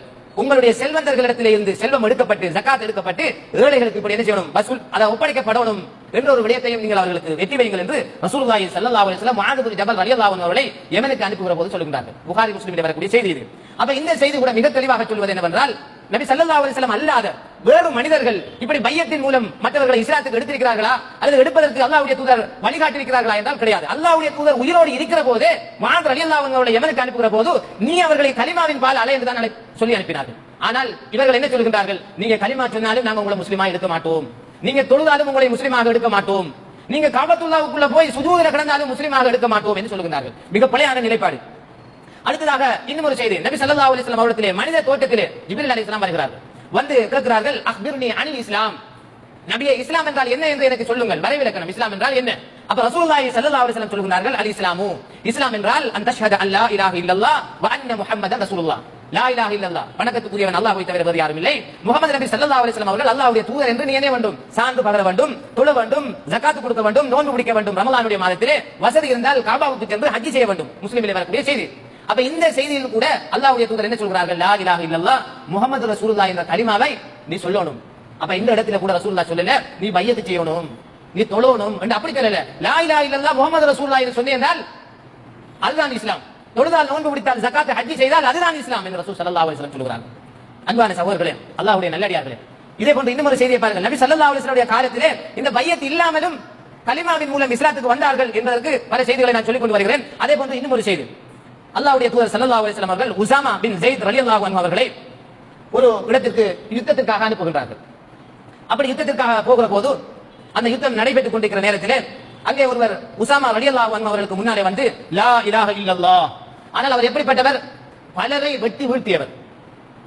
உங்களுடைய செல்வந்தர்களிடத்திலே இருந்து செல்வம் எடுக்கப்பட்டு ஜக்காத் எடுக்கப்பட்டு ஏழைகளுக்கு இப்படி என்ன செய்யணும்? வசூல் அதை ஒப்படைக்கப்படணும் என்ற ஒரு விடயத்தையும் நீங்கள் அவர்களுக்கு வெற்றி வையுங்கள் என்று ரசூலுல்லாஹி ஸல்லல்லாஹு அலைஹி வஸல்லம் முஆது ஜபல் ரலியல்லாஹு அன்ஹு அவர்களை யமனுக்கு அனுப்புகிற போது சொல்லுகிறார்கள் புகாரி முஸ்லிமில் வரக்கூடிய செய்தி இது. அப்ப இந்த செய்தி கூட மிக தெளிவாக சொல்வது என்னவென்றால் நபி சல்லா அலைஹி அல்லாத வேறு மனிதர்கள் இப்படி மையத்தின் மூலம் மற்றவர்களை இஸ்லாத்துக்கு எடுத்திருக்கிறார்களா? அல்லது எடுப்பதற்கு அல்லாவுடைய தூதர் வழிகாட்டிருக்கிறார்களா என்றால் கிடையாது. அல்லாவுடைய தூதர் உயிரோடு இருக்கிற போது மாணவர் அலி அல்லா அவர்களை எமனுக்கு அனுப்புகிற போது நீ அவர்களை கலிமாவின் பால் அலை என்று தான் சொல்லி அனுப்பினார்கள். ஆனால் இவர்கள் என்ன சொல்கிறார்கள் நீங்க கலிமா சொன்னாலும் நாங்க உங்களை முஸ்லிமா எடுக்க மாட்டோம். நீங்க தொழுதாலும் உங்களை முஸ்லிமாக எடுக்க மாட்டோம். நீங்க காபத்துல்லாவுக்குள்ள போய் சுஜூதில கிடந்தாலும் முஸ்லிமாக எடுக்க மாட்டோம் என்று சொல்லுகிறார்கள் மிக பழையான நிலைப்பாடு. அடுத்ததாக இன்னும் ஒரு செய்தி. நபி சல்லா அலைஹி வஸல்லம் அவர்களிடத்திலே மனித தோட்டத்திலே ஜிபிரில் அலி இஸ்லாம் வருகிறார்கள். வந்து கேட்கிறார்கள் அக்பிர்னி அனில் இஸ்லாம். நபியே இஸ்லாம் என்றால் என்ன என்று எனக்கு சொல்லுங்கள். வரைவிலக்கணம் இஸ்லாம் என்றால் என்ன? அப்ப ரசூலுல்லாஹி ஸல்லல்லாஹு அலைஹி வஸல்லம் சொல்கிறார்கள் அல் இஸ்லாமு இஸ்லாம் என்றால் அன் தஷ்ஹத அல்லா இலாஹ இல்லல்லாஹ் வ அன்ன முஹம்மதன் ரசூலுல்லாஹ். லா இலாஹ இல்லல்லாஹ். வணக்கத்துக்குரியவன் அல்லாஹ்வை தவிர வேறு யாரும் இல்லை. முகமது நபி ஸல்லல்லாஹு அலைஹி வஸல்லம் அவர்கள் அல்லாஹ்வுடைய தூதர் என்று நீ என்ன வேண்டும். சாந்து பகர வேண்டும் தொழ வேண்டும் ஜகாத் கொடுக்க வேண்டும் நோன்பு பிடிக்க வேண்டும். ரமலானுடைய மாதத்திலே வசதி இருந்தால் காபாவுக்கு சென்று ஹஜ் செய்ய வேண்டும். முஸ்லிமிலே வரக்கூடிய செய்தி. அப்ப இந்த செய்தியில் கூட அல்லாவுடைய தூதர் என்ன சொல்கிறார்கள்? லா இலாக இல்லல்லா. முகமது ரசூல்லா என்ற கலிமாவை நீ சொல்லணும். அப்ப இந்த இடத்துல கூட ரசூல்லா சொல்லல. நீ பையத்து செய்யணும். நீ தொழணும் என்று அப்படி சொல்லல. லா இலாஹ இல்லல்லா முகமது ரசூல்லா என்று சொன்னேன் அதுதான் இஸ்லாம். தொழுதால் நோன்பு பிடித்தால் ஜக்காத்து ஹஜ்ஜி செய்தால் அதுதான் இஸ்லாம் என்று ரசூல் சல்லா அலைஹி வஸல்லம் அன்பான சகோதரர்களே அல்லாஹ்வுடைய நல்லடியார்களே இதே போன்று இன்னும் ஒரு செய்தியை பாருங்கள். நபி சல்லா அலைஹி காலத்திலே இந்த பையத்து இல்லாமலும் கலிமாவின் மூலம் இஸ்லாத்துக்கு வந்தார்கள் என்பதற்கு பல செய்திகளை நான் சொல்லிக் கொண்டு வருகிறேன். அதே போன்று இன்னும் ஒரு செய்தி. அல்லாவுடைய தூதர் ஸல்லல்லாஹு அலைஹி வஸல்லம் அவர்கள் உசாமா பின் ஸைத் ரலியல்லாஹு அன்ஹு அவர்களை ஒரு இடத்திற்கு யுத்தத்திற்காக அனுப்புகின்றார்கள் அப்படி யுத்தத்திற்காக போகிற போது அந்த யுத்தம் நடைபெற்றுக் கொண்டிருக்கிற நேரத்திலே அங்கே ஒருவர் உசாமா ரலியல்லாஹு அன்ஹு அவர்களுக்கு முன்னாலே வந்து லா இலாஹ இல்லல்லாஹ். ஆனால் அவர் எப்படிப்பட்டவர்? பலரை வெட்டி வீழ்த்தியவர்.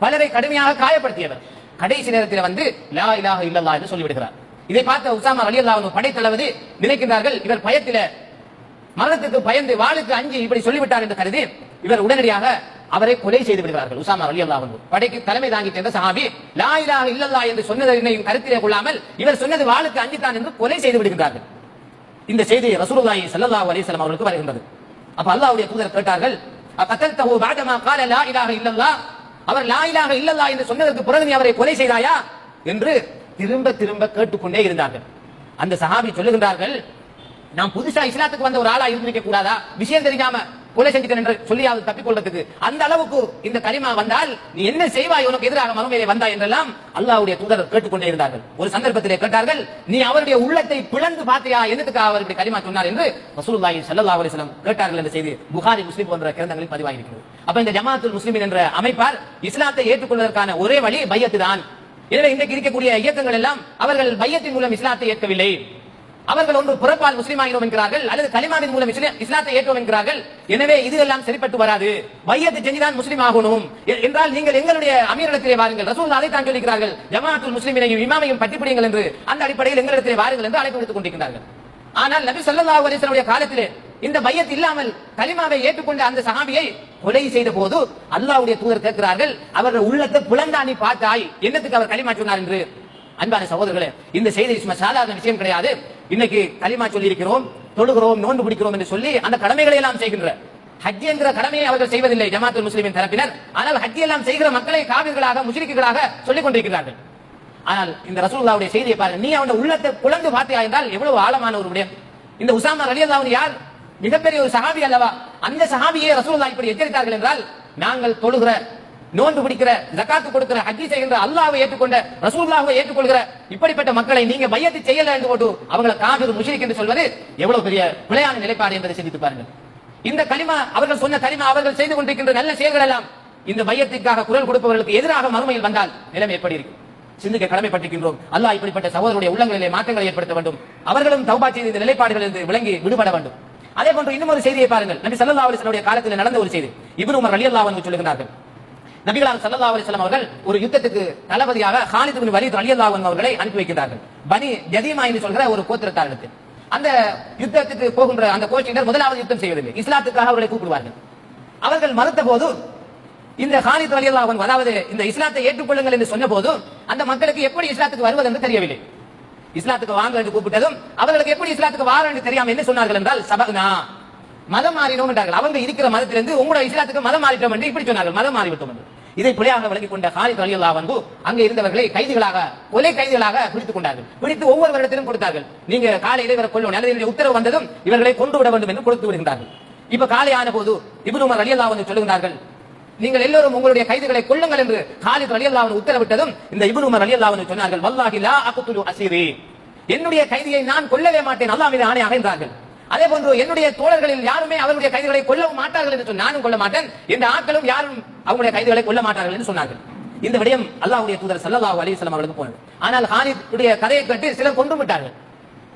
பலரை கடுமையாக காயப்படுத்தியவர். கடைசி நேரத்தில் வந்து லா இலாஹ இல்லல்லாஹ் என்று சொல்லிவிடுகிறார். இதை பார்த்த உசாமா ரலியல்லாஹு அன்ஹு படைத்தளபதி நினைக்கின்றார்கள் இவர் பயத்திலே மரணத்துக்கு பயந்து வாளுக்கு அஞ்சு இப்படி சொல்லிவிட்டார் என்று கருதி இவர் உடனடியாக அவரை கொலை செய்து விடுகிறார்கள். உசாமா அலி அல்லா படைக்கு தலைமை தாங்கி சேர்ந்த சஹாபி லா இல்லல்லா என்று சொன்னதையும் கருத்திலே கொள்ளாமல் இவர் சொன்னது வாளுக்கு அஞ்சு தான் என்று கொலை செய்து விடுகிறார்கள் இந்த செய்தி ரசூலுல்லாஹி ஸல்லல்லாஹு அலைஹி வஸல்லம் அவர்களுக்கு வருகின்றது. அப்ப அல்லாஹ்வுடைய தூதர் கேட்டார்கள் அகத்தல்தஹு பஅதமா கால லா இலாஹ இல்லல்லாஹ்? அவர் லா இலாஹ இல்லல்லாஹ் என்று சொன்னதற்கு பிறகு நீ அவரை கொலை செய்தாயா? என்று திரும்ப திரும்ப கேட்டுக்கொண்டே இருந்தார்கள். அந்த சஹாபி சொல்லுகின்றார்கள் நான் புதுசா இஸ்லாத்துக்கு வந்த ஒரு ஆளா இருந்திருக்க கூடாதா? விஷயம் தெரியாம கொலை செஞ்சுட்டேன் என்று சொல்லியாவது தப்பிக்கொள்றதுக்கு அந்த அளவுக்கு இந்த கரிமா வந்தால் நீ என்ன செய்வாய்? உனக்கு எதிராக மறுமையிலே வந்தா என்றெல்லாம் அல்லாவுடைய தூதர் கேட்டுக்கொண்டே இருந்தார்கள். ஒரு சந்தர்ப்பத்திலே கேட்டார்கள் நீ அவருடைய உள்ளத்தை பிளந்து பார்த்தியா? என்னத்துக்காக அவருடைய கரிமா சொன்னார் என்று ரசூலுல்லாஹி ஸல்லல்லாஹு அலைஹி வஸல்லம் கேட்டார்கள் என்ற செய்தி புகாரி முஸ்லிம் போன்ற கிரந்தங்களில் பதிவாகியிருக்கிறது. அப்ப இந்த ஜமாத்துல் முஸ்லிமின் என்ற அமைப்பார் இஸ்லாத்தை ஏற்றுக்கொள்வதற்கான ஒரே வழி பையத்து தான் எனவே இன்றைக்கு இருக்கக்கூடிய இயக்கங்கள் எல்லாம் அவர்கள் பையத்தின் மூலம் இஸ்லாத்தை ஏற்கவில்லை. அவர்கள் ஒன்று புறப்பால் முஸ்லீமாகிறோம் என்கிறார்கள் அல்லது கலிமாவின் மூலம் இஸ்லாத்தை ஏற்றோம் என்கிறார்கள். எனவே இது எல்லாம் சரிப்பட்டு வராது. மையத்தை செஞ்சுதான் முஸ்லீம் ஆகணும். என்றால் நீங்கள் எங்களுடைய அமீரிடத்திலே வாருங்கள். ரசூல் அதை தான் சொல்லிக்கிறார்கள். ஜமாத்துல் முஸ்லிமினையும் இமாமையும் பட்டிப்பிடிங்கள் என்று அந்த அடிப்படையில் எங்களிடத்திலே வாருங்கள் என்று அழைப்பு விடுத்துக் கொண்டிருக்கிறார்கள். ஆனால் நபி சல்லா அலிஸ்வனுடைய காலத்திலே இந்த மையத்து இல்லாமல் கலிமாவை ஏற்றுக்கொண்ட அந்த சகாபியை கொலை செய்த போது அல்லாவுடைய தூதர் கேட்கிறார்கள் அவர்கள் உள்ளத்தை புலந்தா பார்த்தாய் என்னத்துக்கு அவர் கலிமா சொன்னார் என்று. அன்பான சகோதரர்களே இந்த செய்தி சும்மா சாதாரண விஷயம் கிடையாது. இன்னைக்கு கலிமா சொல்லி இருக்கிறோம் தொழுகிறோம் நோன்பு பிடிக்கிறோம் என்று சொல்லி அந்த கடமைகளை எல்லாம் செய்கின்ற ஹஜ் என்கிற கடமையை அவர்கள் செய்வதில்லை ஜமாத்துல் முஸ்லிமின் தரப்பினர். ஆனால் ஹஜ் எல்லாம் செய்கிற மக்களை காவிர்களாக முஸ்லிக்குகளாக சொல்லிக் கொண்டிருக்கிறார்கள். ஆனால் இந்த ரசூல்லாவுடைய செய்தியை பாருங்க. நீ அவனுடைய உள்ளத்தை குழந்து பார்த்தியா என்றால் எவ்வளவு ஆழமான ஒரு விடயம். இந்த உசாமா ரலியல்லாஹு யார்? மிகப்பெரிய ஒரு சஹாபி அல்லவா? அந்த சஹாபியை ரசூல்லா இப்படி எச்சரித்தார்கள் என்றால் நாங்கள் தொழுகிற நோன்பு பிடிக்கிற ஜக்காத்து கொடுக்கிற ஹஜ்ஜி செய்கின்ற அல்லாவை ஏற்றுக்கொண்ட ரசூல்லாவை ஏற்றுக்கொள்கிற இப்படிப்பட்ட மக்களை நீங்க பையத்து செய்யல என்று போட்டு அவங்களை காபிர் முஷிரிக் என்று சொல்வது எவ்வளவு பெரிய பிழையான நிலைப்பாடு என்பதை சிந்தித்து பாருங்கள். இந்த கலிமா அவர்கள் சொன்ன கலிமா அவர்கள் செய்து கொண்டிருக்கின்ற நல்ல செயல்கள் எல்லாம் இந்த மையத்திற்காக குரல் கொடுப்பவர்களுக்கு எதிராக மறுமையில் வந்தால் நிலைமை எப்படி இருக்கும்? சிந்திக்க கடமைப்பட்டிருக்கின்றோம். அல்லாஹ் இப்படிப்பட்ட சகோதரருடைய உள்ளங்களிலே மாற்றங்களை ஏற்படுத்த வேண்டும். அவர்களும் தௌபா செய்து இந்த நிலைப்பாடுகள் இருந்து விளங்கி விடுபட வேண்டும். அதே போன்று இன்னும் ஒரு செய்தியை பாருங்கள். நபி சல்லா அலைஹி காலத்தில் நடந்த ஒரு செய்தி. இவரும் உமர் ரலியல்லாஹு சொல்லுகிறார்கள் நபிகளார் சல்லா அலைஹி அவர்கள் ஒரு யுத்தத்துக்கு தளபதியாக ஹாலித் பின் வலீத் அவர்களை அனுப்பி வைக்கிறார்கள் பனி ஜதீமா என்று சொல்கிற ஒரு கோத்திரத்தாருக்கு. அந்த யுத்தத்துக்கு போகின்ற அந்த கோஷ்டியினர் முதலாவது யுத்தம் செய்வதில்லை. இஸ்லாத்துக்காக அவர்களை கூப்பிடுவார்கள். அவர்கள் மறுத்த போது இந்த ஹாலித் ரலியல்லாஹு அன்ஹு அதாவது இந்த இஸ்லாத்தை ஏற்றுக்கொள்ளுங்கள் என்று சொன்ன போது அந்த மக்களுக்கு எப்படி இஸ்லாத்துக்கு வருவது என்று தெரியவில்லை. இஸ்லாத்துக்கு வாங்க என்று கூப்பிட்டதும் அவர்களுக்கு எப்படி இஸ்லாத்துக்கு வார என்று தெரியாம என்ன சொன்னார்கள் என்றால் சபகனா மதம் மாறினோம் என்றார்கள். அவங்க இருக்கிற மதத்திலிருந்து உங்களோட இஸ்லாத்துக்கு மதம் மாறிட்டோம் என்று இப்படி சொன்னார்கள். மதம் மாறிவிட்டோம் என்று. இதை பிழையாக விளங்கிக் கொண்ட ஹாலித் ரலியல்லாஹு வந்து அங்கே இருந்தவர்களை கைதிகளாக ஒரே கைதிகளாக பிடித்துக் கொண்டார்கள். பிடித்து ஒவ்வொரு வருடத்திலும் கொடுத்தார்கள். நீங்க காலை இவரை கொள்ளும் அல்லது உத்தரவு வந்ததும் இவர்களை கொண்டு விட வேண்டும் என்று கொடுத்து விடுகின்றார்கள். இப்ப காலை ஆன போது இபுன் உமர் ரலியல்லாஹு வந்து சொல்லுகிறார்கள் நீங்கள் எல்லோரும் உங்களுடைய கைதிகளை கொல்லுங்கள் என்று காலித் ரலியல்லாஹு அன்ஹு உத்தரவிட்டதும் இந்த இபுன் உமர் ரலியல்லாஹு வந்து சொன்னார்கள் வல்லாஹி லா அக்துலு என்னுடைய கைதியை நான் கொல்லவே மாட்டேன். அல்லாஹ் மீது ஆணையாக என்றார்கள். அதே போன்று என்னுடைய தோழர்களில் யாருமே அவருடைய கைதிகளை கொல்லவும் மாட்டார்கள் என்று நானும் கொல்ல மாட்டேன். என்ற ஆட்களும் யாரும் அவங்களுடைய கைதிகளை கொல்ல மாட்டார்கள் என்று சொன்னார்கள். இந்த விடயம் அல்லாஹுடைய தூதர் ஸல்லல்லாஹு அலைஹி வஸல்லம் அவர்களுக்கு போனது. ஆனால் ஹாலிதுடைய கதையை கேட்டு சிலர் கொண்டு விட்டார்கள்.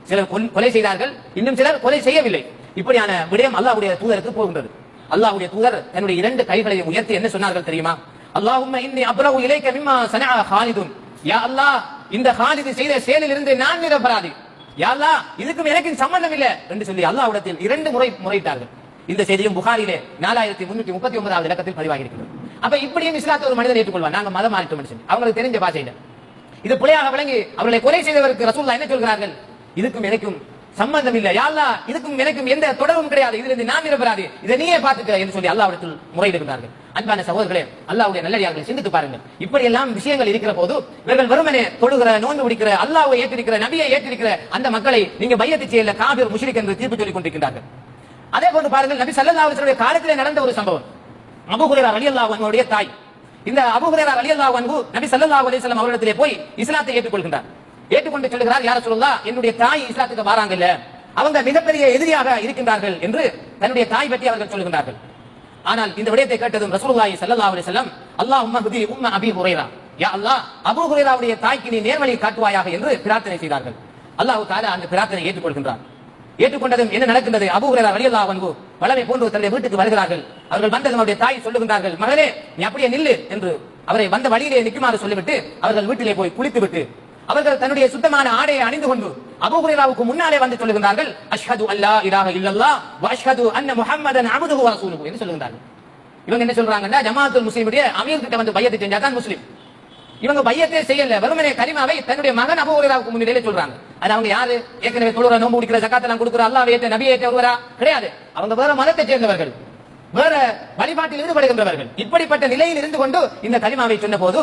சிலர் கொலை செய்தார்கள். இன்னும் சிலர் கொலை செய்யவில்லை. இப்படியான விடயம் அல்லாஹ்வுடைய தூதருக்கு போகின்றது. அல்லாஹ்வுடைய தூதர் தன்னுடைய இரண்டு கைகளையும் உயர்த்தி என்ன சொன்னார்கள் தெரியுமா? அல்லாஹும் இன்னி அப்ரஹு இலைக்க மிம்மா சனா ஹாலிதுன். யா அல்லாஹ் இந்த ஹாலிது செய்த செயலில் இருந்து நான் நிரபராதி. யா இதுக்கும் எனக்கும் சம்பந்தம் இல்ல என்று சொல்லி அல்லாஹ்விடத்தில் இரண்டு முறை முறையிட்டார்கள். இந்த செய்தியும் புகாரிலே நாலாயிரத்தி முன்னூத்தி முப்பத்தி ஒன்பதாவது இலக்கத்தில் பதிவாகி இருக்கிறது அப்ப இப்படியும் இஸ்லாத்தை ஒரு மனிதன் ஏற்றுக்கொள்வான். நாங்க மதம் மாறிட்டோம் சொல்லி. அவங்களுக்கு தெரிஞ்ச பாஷையில. இது பிள்ளையாக விளங்கி அவர்களை கொலை செய்தவருக்கு ரசூல்லா என்ன சொல்கிறார்கள்? இதுக்கும் எனக்கும் சம்பந்தம் இல்ல யாழ்லா இதுக்கும் எனக்கும் எந்த தொடர்பும் கிடையாது. இதுல இருந்து நான் நிரபராது இதை நீயே பாத்துக்க என்று சொல்லி அல்லாவிடத்தில் முறையிடுகிறார்கள் அன்பான சகோதரர்களே அல்லாவுடைய நல்லடியார்களை சிந்தித்து பாருங்கள். இப்படி எல்லாம் விஷயங்கள் இருக்கிற போது இவர்கள் வெறுமனே தொழுகிற நோன்பு பிடிக்கிற அல்லாவை ஏற்றிருக்கிற நபியை ஏற்றிருக்கிற அந்த மக்களை நீங்க பையத்து செய்யல காபிர் முஷிரிக் என்று தீர்ப்பு சொல்லிக் கொண்டிருக்கிறார்கள் அதே போன்று பாருங்கள் நபி ஸல்லல்லாஹு அலைஹி காலத்திலே நடந்த ஒரு சம்பவம். அபுகுரேரா அலி அல்லாஹ் தாய். இந்த அபுகுரேரா அலி அல்லாஹ் நபி ஸல்லல்லாஹு அலைஹி அவரிடத்திலே போய் இஸ்லாத்தை ஏற்றுக்கொள்கின்றார். ஏற்றுக்கொண்டு சொல்லுகிறார் யார சொல்லலாம் என்னுடைய தாய் இஸ்லாத்துக்கு வராங்க இல்ல அவங்க மிகப்பெரிய எதிரியாக இருக்கின்றார்கள் என்று தன்னுடைய தாய் பற்றி அவர்கள் சொல்லுகின்றார்கள். ஆனால் இந்த விடயத்தை கேட்டதும் ரசூலுல்லாஹி ஸல்லல்லாஹு அலைஹி வஸல்லம் அல்லாஹும்ம ஹுதி உம்ம அபி ஹுரைரா யா அல்லாஹ் அபூ ஹுரைராவுடைய தாய்க்கு நீ நேர்வழி காட்டுவாயாக என்று பிரார்த்தனை செய்தார்கள். அல்லாஹ் தஆலா அந்த பிரார்த்தனை ஏற்றுக்கொள்கின்றார் ஏற்றுக்கொண்டதும் என்ன நடக்கின்றது? அபூ ஹுரைரா ரலியல்லாஹு அன்ஹு வளமை போன்று தன்னுடைய வீட்டுக்கு வருகிறார்கள். அவர்கள் வந்ததும் அவருடைய தாய் சொல்லுகின்றார்கள் மகனே நீ அப்படியே நில்லு என்று அவரை வந்த வழியிலே நிற்குமாறு சொல்லிவிட்டு அவர்கள் வீட்டிலே போய் குளித்துவிட்டு அவர்கள் தன்னுடைய சுத்தமான ஆடையை அணிந்து கொண்டு அபுஹுரேராவுக்கு முன்னாலே வந்து சொல்லுகிறார்கள் அஷ்ஹது அல்லா இலாஹ இல்லல்லாஹ் வ அஷ்ஹது அன்ன முஹம்மதன் அப்துஹு வ ரசூலுஹு என்று சொல்லுகிறார்கள் இவங்க என்ன சொல்றாங்கன்னா ஜமாத்துல் முஸ்லிமுடைய அமீர் கிட்ட வந்து பையத்தை செஞ்சா தான் முஸ்லிம். இவங்க பையத்தை செய்யல வெறுமனே கரிமாவை தன்னுடைய மகன் அபுஹுரேராவுக்கு முன்னிலையில சொல்றாங்க. அது அவங்க யாரு? ஏற்கனவே தொழுற நோம்பு குடிக்கிற ஜக்காத்தெல்லாம் கொடுக்கிற அல்லாஹ் ஏற்ற நபியை ஏற்ற ஒருவரா கிடையாது. அவங்க வேற மதத்தை சேர்ந்தவர்கள் வேற வழிபாட்டில் ஈடுபடுகின்றவர்கள். இப்படிப்பட்ட நிலையில் இருந்து கொண்டு இந்த கரிமாவை சொன்ன போது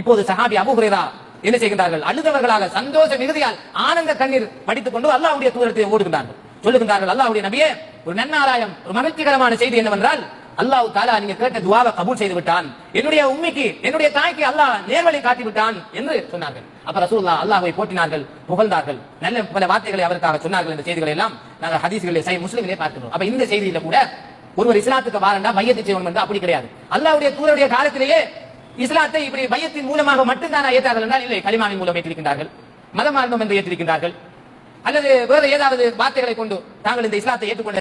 இப்போது சஹாபி அபுஹுரேரா என்ன செய்கின்றார்கள்? அழுதவர்களாக சந்தோஷ மிகுதியால் ஆனந்த கண்ணீர் படித்துக் கொண்டு அல்லாவுடைய தூரத்தை ஓடுகின்றார்கள். சொல்லுகின்றார்கள் அல்லாவுடைய நபியே ஒரு நன்னாராயம் ஒரு மகிழ்ச்சிகரமான செய்தி என்னவென்றால் அல்லாஹ் தாலா நீங்க கேட்ட துவாவை கபூல் செய்து விட்டான். என்னுடைய உண்மைக்கு என்னுடைய தாய்க்கு அல்லாஹ் நேர்வழி காட்டி விட்டான் என்று சொன்னார்கள். அப்ப ரசூல்லா அல்லாஹை போட்டினார்கள் புகழ்ந்தார்கள். நல்ல பல வார்த்தைகளை அவருக்காக சொன்னார்கள் இந்த செய்திகளை எல்லாம். நாங்கள் ஹதீஸ்களிலே சை முஸ்லிமிலே பார்க்கிறோம் அப்ப இந்த செய்தியில கூட ஒருவர் இஸ்லாத்துக்கு வாரண்டா மையத்தை செய்வோம் என்று அப்படி கிடையாது. அல்லாவுடைய தூதருடைய காலத்திலேயே இஸ்லாத்தை இப்படி மையத்தின் மூலமாக மட்டும்தான் ஏற்றார்கள் என்றால் இல்லை களிமாவின் மூலம் ஏற்றிருக்கின்றார்கள் மதமார்ந்தம் என்று ஏற்றிருக்கின்றார்கள். அல்லது வேறு ஏதாவது வார்த்தைகளை கொண்டு தாங்கள் இந்த இஸ்லாத்தை ஏற்றுக்கொண்ட